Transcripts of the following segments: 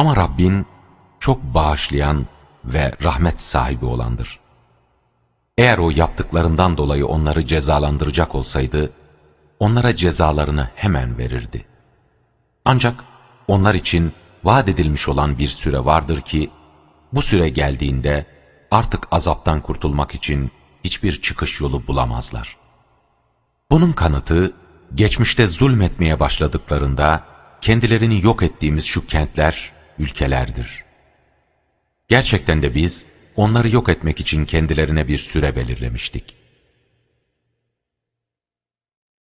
Ama Rabbin çok bağışlayan ve rahmet sahibi olandır. Eğer o yaptıklarından dolayı onları cezalandıracak olsaydı, onlara cezalarını hemen verirdi. Ancak onlar için vaat edilmiş olan bir süre vardır ki, bu süre geldiğinde artık azaptan kurtulmak için hiçbir çıkış yolu bulamazlar. Bunun kanıtı, geçmişte zulmetmeye başladıklarında kendilerini yok ettiğimiz şu kentler, ülkelerdir. Gerçekten de biz onları yok etmek için kendilerine bir süre belirlemiştik.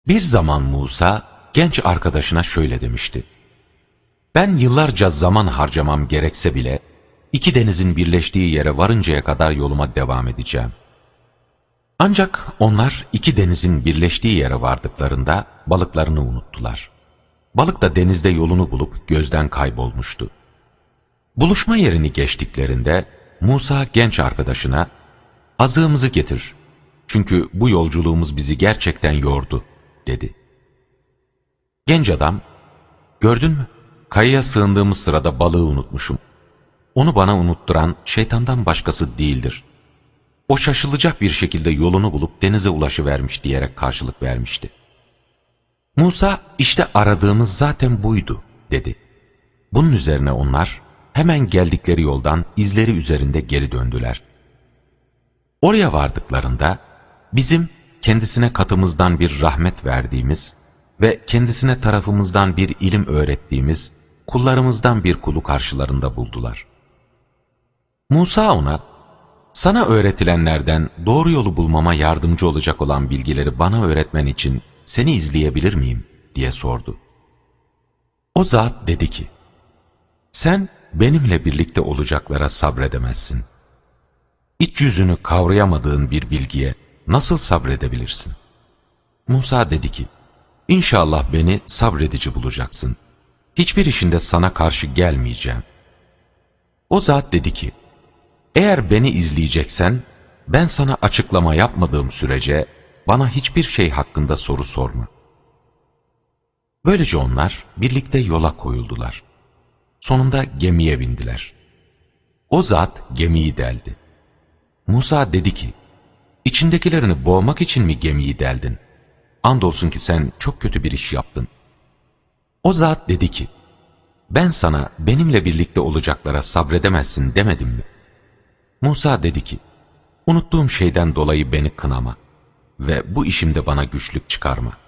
Bir zaman Musa genç arkadaşına şöyle demişti. Ben yıllarca zaman harcamam gerekse bile iki denizin birleştiği yere varıncaya kadar yoluma devam edeceğim. Ancak onlar iki denizin birleştiği yere vardıklarında balıklarını unuttular. Balık da denizde yolunu bulup gözden kaybolmuştu. Buluşma yerini geçtiklerinde Musa genç arkadaşına azığımızı getir çünkü bu yolculuğumuz bizi gerçekten yordu dedi. Genç adam gördün mü kayaya sığındığımız sırada balığı unutmuşum. Onu bana unutturan şeytandan başkası değildir. O şaşılacak bir şekilde yolunu bulup denize ulaşıvermiş diyerek karşılık vermişti. Musa işte aradığımız zaten buydu dedi. Bunun üzerine onlar hemen geldikleri yoldan izleri üzerinde geri döndüler. Oraya vardıklarında bizim kendisine katımızdan bir rahmet verdiğimiz ve kendisine tarafımızdan bir ilim öğrettiğimiz kullarımızdan bir kulu karşılarında buldular. Musa ona, sana öğretilenlerden doğru yolu bulmama yardımcı olacak olan bilgileri bana öğretmen için seni izleyebilir miyim diye sordu. O zat dedi ki, sen benimle birlikte olacaklara sabredemezsin. İç yüzünü kavrayamadığın bir bilgiye nasıl sabredebilirsin? Musa dedi ki, İnşallah beni sabredici bulacaksın. Hiçbir işinde sana karşı gelmeyeceğim. O zat dedi ki, eğer beni izleyeceksen, ben sana açıklama yapmadığım sürece bana hiçbir şey hakkında soru sorma. Böylece onlar birlikte yola koyuldular. Sonunda gemiye bindiler. O zat gemiyi deldi. Musa dedi ki, İçindekilerini boğmak için mi gemiyi deldin? Andolsun ki sen çok kötü bir iş yaptın. O zat dedi ki, ben sana benimle birlikte olacaklara sabredemezsin demedim mi? Musa dedi ki, unuttuğum şeyden dolayı beni kınama ve bu işimde bana güçlük çıkarma.